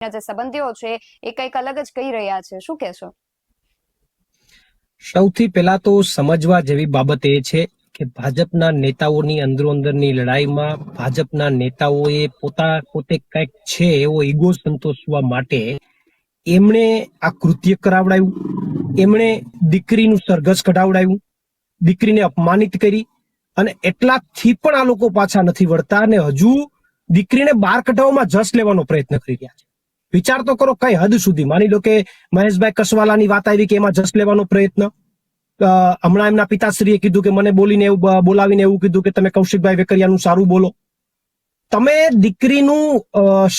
જે સંબંધીઓ છે, એ કંઈક અલગ જ કહી રહ્યા છે. શું કહેશો? સૌથી પહેલા તો સમજવા જેવી બાબત એ છે કે ભાજપના નેતાઓની અંદરો લડાઈમાં ભાજપના નેતાઓએ પોતા પોતે કંઈક છે એવો ઈગો સંતોષવા માટે એમણે આ કૃત્ય કરાવડાવ્યું. એમણે દીકરીનું સરઘસ કઢાવડાવ્યું. દીકરીને અપમાનિત કરી અને એટલાથી પણ આ લોકો પાછા નથી વળતા અને હજુ દીકરીને બહાર કઢાવવામાં જસ લેવાનો પ્રયત્ન કરી રહ્યા છે. વિચાર તો કરો કઈ હદ સુધી. માની લો કે મહેશભાઈ કસવાલાની વાત આવી કે એમાં જસ લેવાનો પ્રયત્ન. હમણાં એમના પિતાશ્રીએ કીધું કે મને બોલીને એવું બોલાવીને એવું કીધું કે તમે કૌશિકભાઈ વેકરિયાનું સારું બોલો. તમે દીકરીનું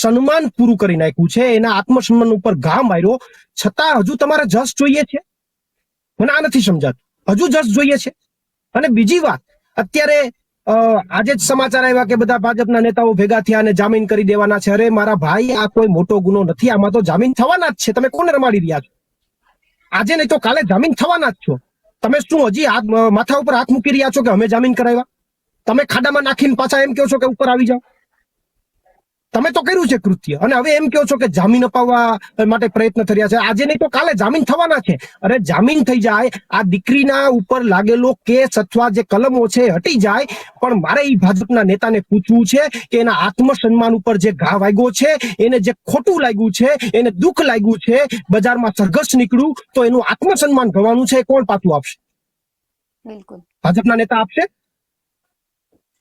સન્માન પૂરું કરી નાખ્યું છે, એના આત્મસન્માન ઉપર ઘા માર્યો, છતાં હજુ તમારે જસ જોઈએ છે? મને આ નથી સમજાતું. હજુ જસ જોઈએ છે? અને બીજી વાત, અત્યારે આજે જ સમાચાર આવ્યા કે બધા ભાજપના નેતાઓ ભેગા થયા અને જામીન કરી દેવાના છે. અરે, મારા ભાઈ, આ કોઈ મોટો ગુનો નથી. આમાં તો જામીન થવાના જ છે. તમે કોને રમાડી રહ્યા છો? આજે નહીં તો કાલે જામીન થવાના જ છો. તમે શું હજી માથા ઉપર હાથ મૂકી રહ્યા છો કે અમે જામીન કરાવ્યા? તમે ખાડામાં નાખીને પાછા એમ કહો છો કે ઉપર આવી જાઓ? તમે તો કર્યું છે કૃત્ય. અને હવે એમ કહો છો કે જામીન અપાવવા માટે પ્રયત્ન થયા છે. આજે નહીં તો કાલે જામીન થવાના છે. અરે જામીન થઈ જાય આ દીકરીના ઉપર લાગેલો કેસ અથવા જે કલમો છે હટી જાય પણ મારે એ ભાજપના નેતાને પૂછવું છે કે એના આત્મસન્માન ઉપર જે ઘા વાગ્યો છે એને જે ખોટું લાગ્યું છે એને દુઃખ લાગ્યું છે બજારમાં સરઘસ નીકળ્યું તો એનું આત્મસન્માન ગવાનું છે એ કોણ પાછું આપશે? બિલકુલ. ભાજપના નેતા આપશે?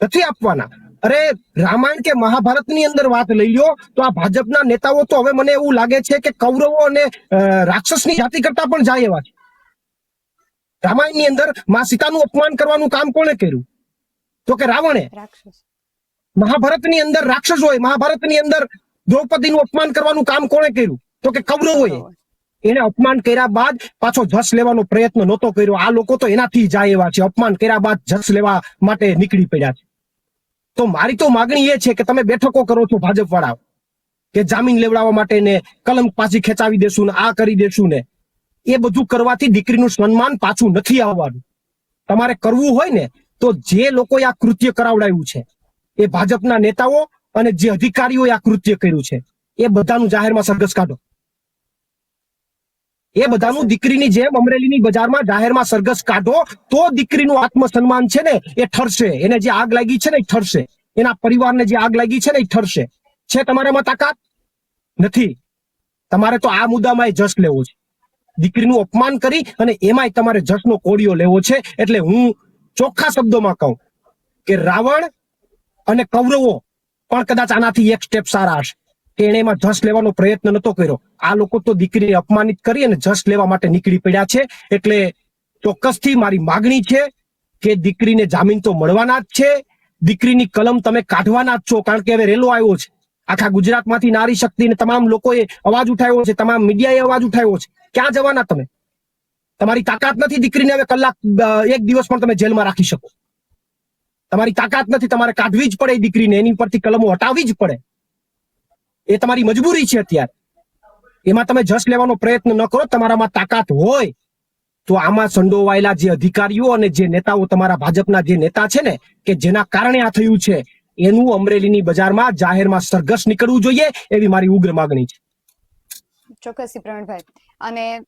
નથી આપવાના. અરે રામાયણ કે મહાભારતની અંદર વાત લઈ લ્યો તો આ ભાજપના નેતાઓ તો હવે મને એવું લાગે છે કે કૌરવો અને રાક્ષસ રાક્ષસની જાતિ કરતા પણ જાય એવા છે. રામાયણની અંદરમાં સીતાનું અપમાન કરવાનું કામ કોણે કર્યું? તો કે રાવણે? મહાભારત મહાભારતની અંદર રાક્ષસ હોય મહાભારતની અંદર દ્રૌપદીનું અપમાન કરવાનું કામ કોણે કર્યું? તો કે કૌરવોએ. એને અપમાન કર્યા બાદ પાછો જસ લેવાનો પ્રયત્ન નહોતો કર્યો. આ લોકો તો એનાથી જાય એવા છે. અપમાન કર્યા બાદ જસ લેવા માટે નીકળી પડ્યા છે. તો મારી તો માગણી એ છે કે તમે બેઠકો કરો છો ભાજપ વાળા કે જામીન લેવડાવવા માટે ને કલમ પાછી ખેંચાવી દેશું ને આ કરી દેશું ને. એ બધું કરવાથી દીકરીનું સન્માન પાછું નથી આવવાનું. તમારે કરવું હોય ને, તો જે લોકોએ આ કૃત્ય કરાવડાવ્યું છે, એ ભાજપના નેતાઓ અને જે અધિકારીઓએ આ કૃત્ય કર્યું છે, એ બધાનું જાહેરમાં સરઘસ કાઢો. એ બધાનું દીકરીની જેમ અમરેલીની બજારમાં જાહેરમાં સરઘસ કાઢો, તો દીકરીનું આત્મસન્માન છે ને, એ ઠરશે. એને જે આગ લાગી છે ને, એ ઠરશે. એના પરિવારને જે આગ લાગી છે ને, એ ઠરશે. છે તમારામાં તાકાત? નથી. તમારે તો આ મુદ્દામાં જસ લેવો છે. દીકરીનું અપમાન કરી અને એમાંય તમારે જસનો કોડિયો લેવો છે. એટલે હું ચોખ્ખા શબ્દોમાં કહું કે રાવણ અને કૌરવો પણ કદાચ આનાથી એક સ્ટેપ સારા હશે. એણે એમાં જસ લેવાનો પ્રયત્ન નતો કર્યો. આ લોકો તો દીકરીને અપમાનિત કરી અને જસ લેવા માટે નીકળી પડ્યા છે. એટલે ચોક્કસથી મારી માગણી છે કે દીકરીને જામીન તો મળવાના જ છે. દીકરીની કલમ તમે કાઢવાના જ છો, કારણ કે હવે રેલો આવ્યો છે. આખા ગુજરાતમાંથી નારી શક્તિ ને તમામ લોકોએ અવાજ ઉઠાવ્યો છે, તમામ મીડિયાએ અવાજ ઉઠાવ્યો છે. ક્યાં જવાના તમે? તમારી તાકાત નથી દીકરીને હવે કલાક એક દિવસ પણ તમે જેલમાં રાખી શકો. તમારી તાકાત નથી તમારે કાઢવી જ પડે દીકરીને, એની પરથી કલમો હટાવી જ પડે. એ તમારી મજબૂરી છે અત્યારે. એમાં તમે જસ લેવાનો પ્રયત્ન ન કરો, તમારામાં તાકાત હોય, તો આમાં સંડોવાયેલા જે અધિકારીઓ અને જે નેતાઓ તમારા ભાજપના જે નેતા છે ને, કે જેના કારણે આ થયું છે, એનું અમરેલીની બજારમાં જાહેરમાં સરઘસ નીકળવું જોઈએ એવી મારી ઉગ્ર માગણી છે. ચોક્કસ પ્રવીણભાઈ. અને